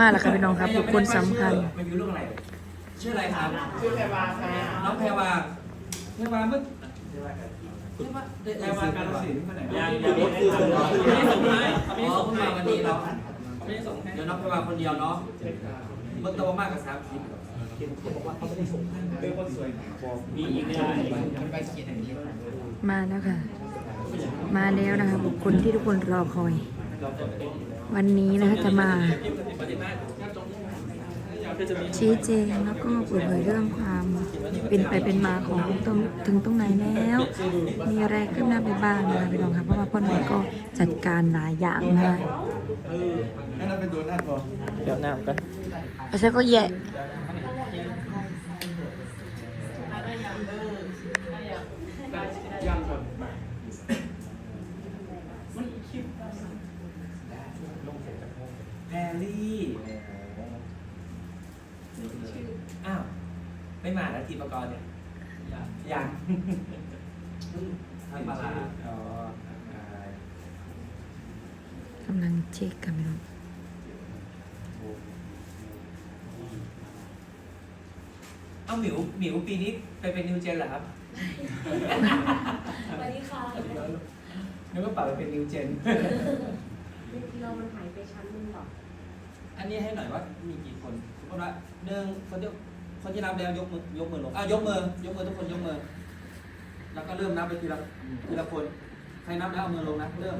มากแล้วค่ะพี่น้องครับบุคคลสำคัญมันคือลูกอะไรชื่ออะไรครับชื่อแพรวาค่ะน้องแพรวาแพรวาเมื่อแพรวาการศิลป์คนไหนยังยังไม่ได้ส่งไม่ได้ส่งให้ไม่ได้ส่งให้มาวันนี้เนาะไม่ได้ส่งให้เดี๋ยวน้องแพรวาคนเดียวเนาะเมื่อโตมากกับสามคลิปเป็นคนสวยมีอีกไม่ได้มันไปเขียนอย่างนี้มาแล้วค่ะ มาแล้วนะคะบุคคลที่ทุกคนรอคอย วันนี้นะคะจะมาชี้แจงแล้วก็เปิดเผยเรื่องความเป็นไปเป็นมาของตรงถึงตรงไหนแล้ว มีอะไรขึ้นหน้าไปบ้างนะคะพี่น้องค่ะเพราะว่าพ่อหน่อยก็จัดการหลายอย่างนะคะเออนั่นเราเป็นโดนัทบอเดี๋ยวน้ำกันเพราะฉะนั้นก็แย่ย่างก่อน แพรรี่อ้าวไม่มาแล้วทีมประ กรณ์เนี่ยยังทำมาลาอ๋อกำลังเช็คกันพี่น้องเอ้าหมิวหมิวปีนี้ไปเป็นนิวเจนเหรอครับสวัสดีค่ะนึกว่าเปล่าไปเป็นนิวเจนเรามันหายไปชั้นหนึงหรออันนี้ให้หน่อยว่ามีกี่คนสมมติว่าหนึ่งคนที่ คนที่นับแล้วยกมือยกมือลงอะยกมือยกมือทุกคนยกมือ แล้วก็เริ่มนับไปทีละทีละคนใครนับแล้วเอามือลงนะเริ่ม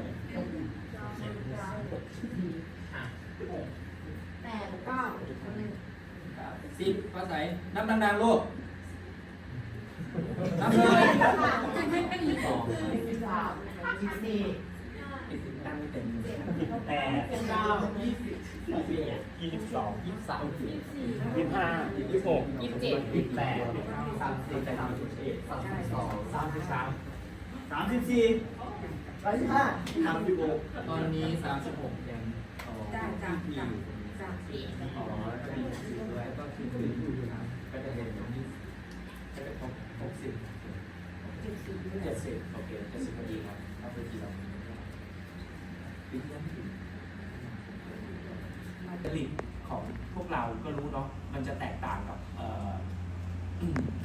แปดเก้าคนหนึ่งสิบภาษานับดังๆลูกนับเลยยี่สิบสองยี่สิบสามยี่สิบสี่ ตั้งไม่เต็มแปดเก้ายี่สิบยี่สิบสองยี่สิบสามยี่สิบห้ายี่สิบหกยี่สิบเจ็ดยี่สิบแปดสามสิบสามสิบเอ็ดสามสิบสองสามสิบสามสามสิบสี่สามสิบห้าสามสิบหกตอนนี้สามสิบหกยังอ๋อจ้าจ้าจ้าจ้าสี่อ๋อจะมีสี่ด้วยก็คือคือก็จะเป็นยี่สิบก็จะครบหกสิบสิบสี่เจ็ดสิบโอเคเจ็ดสิบพอดีครับเอาไปทีละ ปีที่แล้วถึงจริตของพวกเราก็รู้เนาะมันจะแตกต่างกับ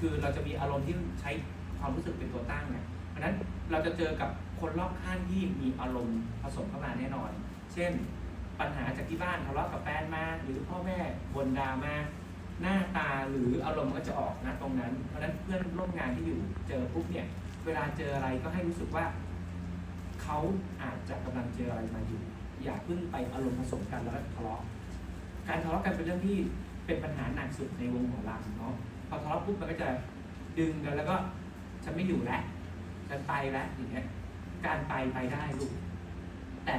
คือเราจะมีอารมณ์ที่ใช้ความรู้สึกเป็นตัวตั้งเนี่ยเพราะนั้นเราจะเจอกับคนรอบข้างที่มีอารมณ์ผสมเข้ามาแน่นอน เช่น ปัญหาจากที่บ้านทะเลาะกับแฟนมา หรือพ่อแม่บนดามาหน้าตาหรืออารมณ์มันก็จะออกนะตรงนั้น เพราะนั้นเพื่อนร่วมงานที่อยู่เจอปุ๊บเนี่ย เวลาเจออะไรก็ให้รู้สึกว่า เขาอาจจะกำลังเจออะไรมาอยู่ อย่าเพิ่งไปอารมณ์ผสมกันแล้วก็ทะเลาะการทะเลาะกันเป็นเรื่องที่เป็นปัญหาหนักสุดในวงหมอลำเนาะพอทะเลาะปุ๊บมันก็จะดึงกันแล้วก็ฉันไม่อยู่แล้วฉันไปแล้วอย่างเงี้ยการไปไปได้ลูกแต่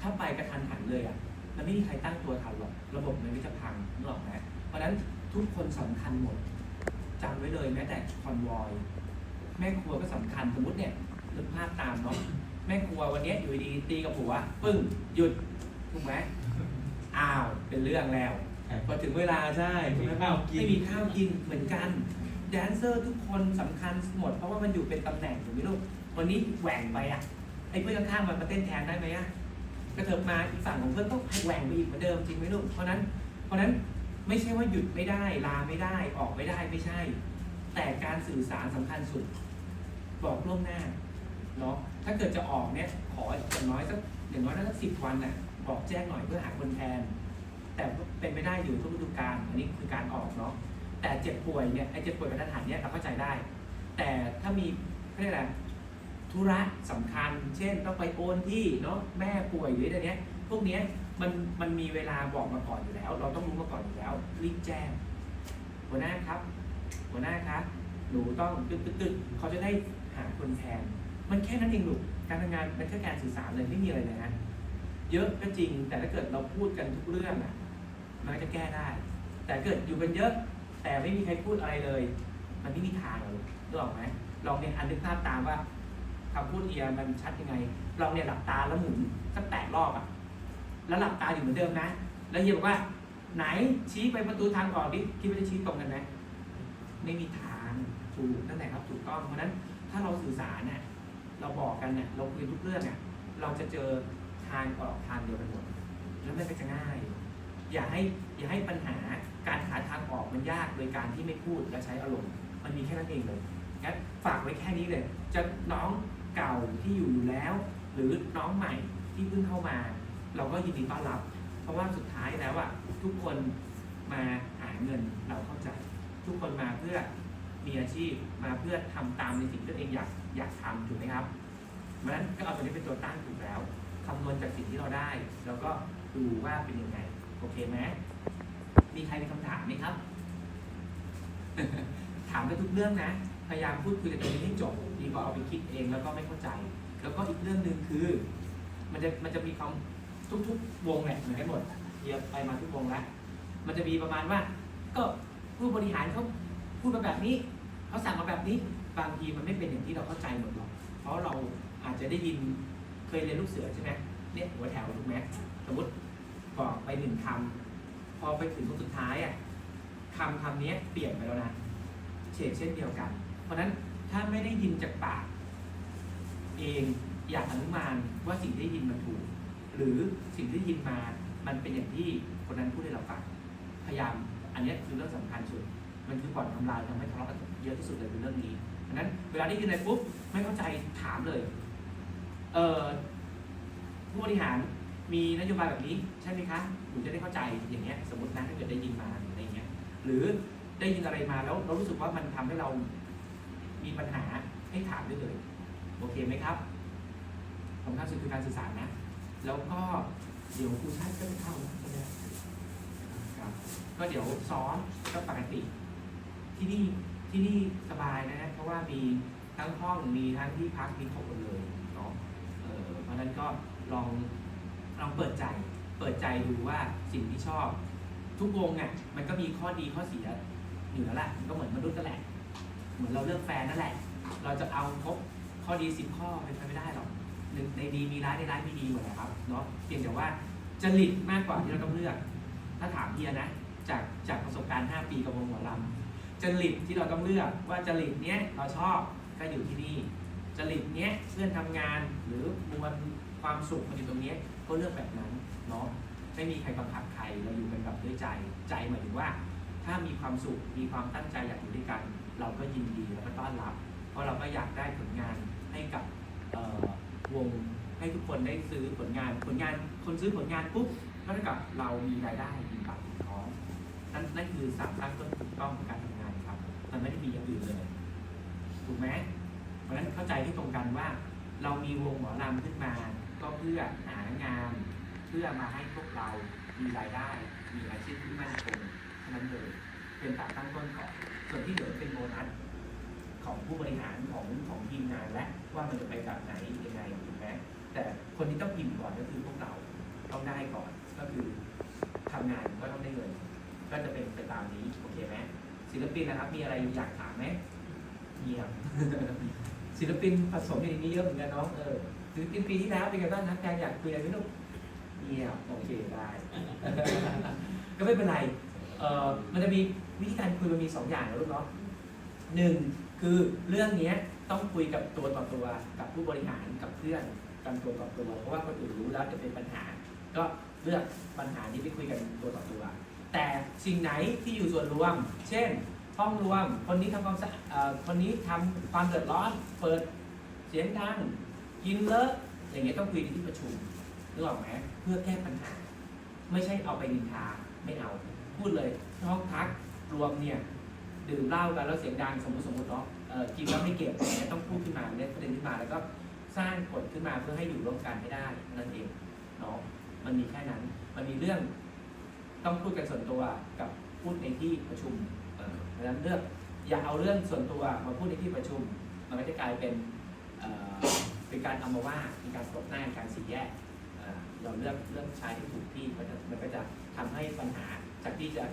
ถ้าไปกระทันหันเลยอะมันไม่มีใครตั้งตัวทันหรอกระบบมันก็จะพังนึกออกไหมเพราะฉะนั้นทุกคนสำคัญหมดจำไว้เลยแม้แต่คอนวอย แม่ครัวก็สำคัญสมมติเนี่ยนึกภาพตามเนาะ แม่ครัววันเนี้ยอยู่ดีๆตีกับผัวปึ้งหยุดถูกไหมอ้าวเป็นเรื่องแล้วพอถึงเวลาใช่ไม่มีข้าวกินไม่มีข้าวกินเหมือนกันแดนเซอร์ทุกคนสำคัญหมด เพราะว่ามันอยู่เป็นตำแหน่งถูกไหมลูกวันนี้แหว่งไปอะไอ้เพื่อนข้างๆมันมาเต้นแทนได้ไหมอะกระเถิบมาอีกฝั่งของเพื่อนต้องให้แหว่งไปอีกเหมือนเดิมจริงไหมลูกเพราะนั้น เพราะนั้นไม่ใช่ว่าหยุดไม่ได้ลาไม่ได้ออกไม่ได้ไม่ใช่ แต่การสื่อสารสำคัญสุด บอกล่วงหน้าเนาะถ้า เกิดจะออกเนี่ยขออย่างน้อยสักอย่างน้อยสักสิบวันน่ะบอกแจ้งหน่อยเพื่อหาคนแทน แต่เป็นไม่ได้อยู่ทุกฤดูกาลอันนี้คือการออกเนาะแต่เจ็บป่วยเนี่ยไอ้เจ็บป่วยกระทันหันเนี่ยเราเข้าใจได้ แต่ถ้ามีเรียกอะไรธุระสำคัญ เช่นต้องไปโอนที่เนาะแม่ป่วยหรืออะไรเนี้ยพวกเนี้ยมันมันมีเวลาบอกมาก่อนอยู่แล้ว เราต้องรู้มาก่อนอยู่แล้วรีบแจ้ง หัวหน้าครับ หัวหน้าครับหนูต้องตึ๊ดตึ๊ดตึ๊ดเขาจะได้หาคนแทน มันแค่นั้นเองลูกการทำงานเป็นแค่การสื่อสารเลยไม่มีอะไรเลยนะเยอะก็จริง แต่ถ้าเกิดเราพูดกันทุกเรื่องอะ มันก็จะแก้ได้ แต่เกิดอยู่กันเยอะ แต่ไม่มีใครพูดอะไรเลย มันไม่มีทางเลยนึกออกไหมลองเนี่ยอันนึกภาพตามว่าคำพูดเอียมันชัดยังไง ลองเนี่ยหลับตาแล้วหมุนสักแปดรอบอะ แล้วหลับตาอยู่เหมือนเดิมนะ แล้วเฮียบอกว่า ไหนชี้ไปประตูทางออกดิคิดว่าจะชี้ตรงกันไหมไม่มีทางถูกนั่นแหละครับถูกต้องเพราะฉะนั้นถ้าเราสื่อสารเนี่ย เราบอกกันเนี่ยเราคุยทุกเรื่องเนี่ยเราจะเจอทางออกทางเดียวกันหมดแล้วมันก็จะง่าย อย่าให้อย่าให้ปัญหาการหาทางออกมันยากโดยการที่ไม่พูดและใช้อารมณ์ มันมีแค่นั้นเองเลยงั้นฝากไว้แค่นี้เลย จะน้องเก่าที่อยู่อยู่แล้ว หรือน้องใหม่ที่เพิ่งเข้ามา เราก็ยินดีต้อนรับ เพราะว่าสุดท้ายแล้วอะทุกคนมาหาเงินเราเข้าใจ ทุกคนมาเพื่อ มีอาชีพมาเพื่อทำตามในสิ่งที่ตัวเองอยากอยากทำถูกไหมครับเพราะฉะนั้นก็เอาตัวนี้เป็นตัวตั้งถูกแล้วคำนวณจากสิ่งที่เราได้ แล้วก็ดูว่าเป็นยังไงโอเคไหมมีใครมีคำถามไหมครับ ถามได้ทุกเรื่องนะ พยายามพูดคุยกันตรงนี้ให้จบดีกว่าเอาไปคิดเองแล้วก็ไม่เข้าใจ แล้วก็อีกเรื่องหนึ่งคือ มันจะมันจะมีความทุกๆวงแหละเหมือนกันหมดเดี๋ยวไปมาทุกวงแล้วมันจะมีประมาณว่า ก็ผู้บริหารเขาพูดมาแบบนี้ เขาสั่งมาแบบนี้บางทีมันไม่เป็นอย่างที่เราเข้าใจหมดหรอก เพราะเราอาจจะได้ยินเคยเรียนลูกเสือใช่ไหมเนี่ยหัวแถวถูกไหมสมมติบอกไปหนึ่งคำพอไปถึงตรงสุดท้ายอะคำคำนี้เปลี่ยนไปแล้วนะเฉกเช่นเดียวกัน เพราะนั้นถ้าไม่ได้ยินจากปาก เองอยากอนุมานว่าสิ่งที่ได้ยินมันถูก หรือสิ่งที่ได้ยินมามันเป็นอย่างที่คนนั้นพูดให้เราฟังพยายามอันนี้คือเรื่องสำคัญสุด มันคือบ่อนทำลายทำให้ทะเลาะกันเยอะที่สุดเลยคือเรื่องนี้ดังนั้นเวลาได้ยินอะไรปุ๊บไม่เข้าใจถามเลยเออผู้บริหารมีนโยบายแบบนี้ใช่ไหมคะหนูจะได้เข้าใจอย่างเงี้ยสมมตินะถ้าเกิดได้ยินมาอะไรเงี้ยหรือได้ยินอะไรมาแล้วเรารู้สึกว่ามันทำให้เรามีปัญหาให้ถามได้เลยโอเคไหมครับสำคัญสุดคือการสื่อสารนะ แล้วก็เดี๋ยวครูชาติก็จะเข้านะครับก็เดี๋ยวซ้อมก็ปกติ ที่นี่ที่นี่สบายนะฮะเพราะว่ามีทั้งห้องมีทั้งที่พักมีครบหมดเลยเนาะเออเพราะนั้นก็ลองลองเปิดใจเปิดใจดูว่าสิ่งที่ชอบ ทุกวงอะมันก็มีข้อดีข้อเสียอยู่แล้วแหละมันก็เหมือนมนุษย์นั่นแหละ เหมือนเราเลือกแฟนนั่นแหละ เราจะเอาครบข้อดีสิบข้อเป็นไปไม่ได้หรอกหนึ่งในดีมีร้ายในร้ายมีดีหมดแหละครับเนาะเพียงแต่ว่าจริตมากกว่าที่เราต้องเลือก ถ้าถามเฮียนะ จากจากประสบการณ์ 5 ปีกับวงหมอลำ จริตที่เราต้องเลือกว่าจริตเนี้ยเราชอบก็อยู่ที่นี่จริตเนี้ยเพื่อนทำงานหรือมวลความสุขมันอยู่ตรงเนี้ยก็เลือกแบบนั้นเนาะไม่มีใครบังคับใครเราอยู่กันแบบด้วยใจใจหมายถึงว่า ถ้ามีความสุขมีความตั้งใจอยากอยู่ด้วยกัน เราก็ยินดีแล้วก็ต้อนรับ เพราะเราก็อยากได้ผลงานให้กับเอ่อวงให้ทุกคนได้ซื้อผลงานผลงานคนซื้อผลงานปุ๊บก็เท่ากับเรามีรายได้มีปากมีท้องนั่นนั่นคือสามตั้งต้นถูกต้องของการทำงาน มันไม่ได้มีอย่างอื่นเลยถูกไหมเพราะฉะนั้นเข้าใจที่ตรงกันว่า เรามีวงหมอลำขึ้นมา ก็เพื่อหางาน เพื่อมาให้พวกเรามีรายได้ มีอาชีพที่มั่นคงนั้นเลย เป็นตามตั้งต้นก่อนส่วนที่เหลือเป็นโบนัสของผู้บริหารของของทีมงานและว่ามันจะไปแบบไหนยังไงถูกไหมแต่คนที่ต้องอิ่มก่อนก็คือพวกเราต้องได้ก่อนก็คือทำงานก็ต้องได้เงินก็จะเป็นไปตามนี้โอเคไหม ศิลปินนะครับ มีอะไรอยากถามไหมเงียบศิลปินผสมอย่างนี้เยอะเหมือนกันเนาะเออศิลปินปีที่แล้วเป็นไงบ้างนะแทนอยากคุยอะไรไหมลูกเงียบโอเคได้ ก็ไม่เป็นไรเออมันจะมีวิธีการคุยมันมีสองอย่างนะลูกเนาะหนึ่งคือเรื่องเนี้ยต้องคุยกับตัวต่อตัวกับผู้บริหารกับเพื่อนกันตัวต่อตัว เพราะว่าคนอื่นรู้แล้วจะเป็นปัญหา ก็เลือกปัญหานี้ไปคุยกันตัวต่อตัว แต่สิ่งไหนที่อยู่ส่วนรวม เช่น ห้องรวม คนนี้ทำความสะอ่อคนนี้ทำความเดือดร้อน เปิดเสียงดัง กินเลอะ อย่างเงี้ยต้องคุยในที่ประชุมนึกออกไหมเพื่อแก้ปัญหา ไม่ใช่เอาไปนินทา ไม่เอา พูดเลย ห้องพักรวมเนี่ย ดื่มเหล้ากันแล้วเสียงดัง สมมติสมมติเนาะกินแล้วไม่เก็บอย่างเงี้ยต้องพูดขึ้นมาเล่นประเด็นขึ้นมาแล้วก็สร้างกฎขึ้นมาเพื่อให้อยู่ร่วมกันให้ได้นั่นเองเนาะ มันมีแค่นั้น มันมีเรื่อง ต้องพูดกันส่วนตัวกับพูดในที่ประชุมดังนั้นเลือกอย่าเอาเรื่องส่วนตัวมาพูดในที่ประชุม มันไม่ได้กลายเป็นเเป็นการเอามาว่าเป็นการตบหน้าการสีแยกเอ่เราเลือกเลือกใช้ที่ถูกที่มันจะมันก็จะทำให้ปัญหาจากที่จะ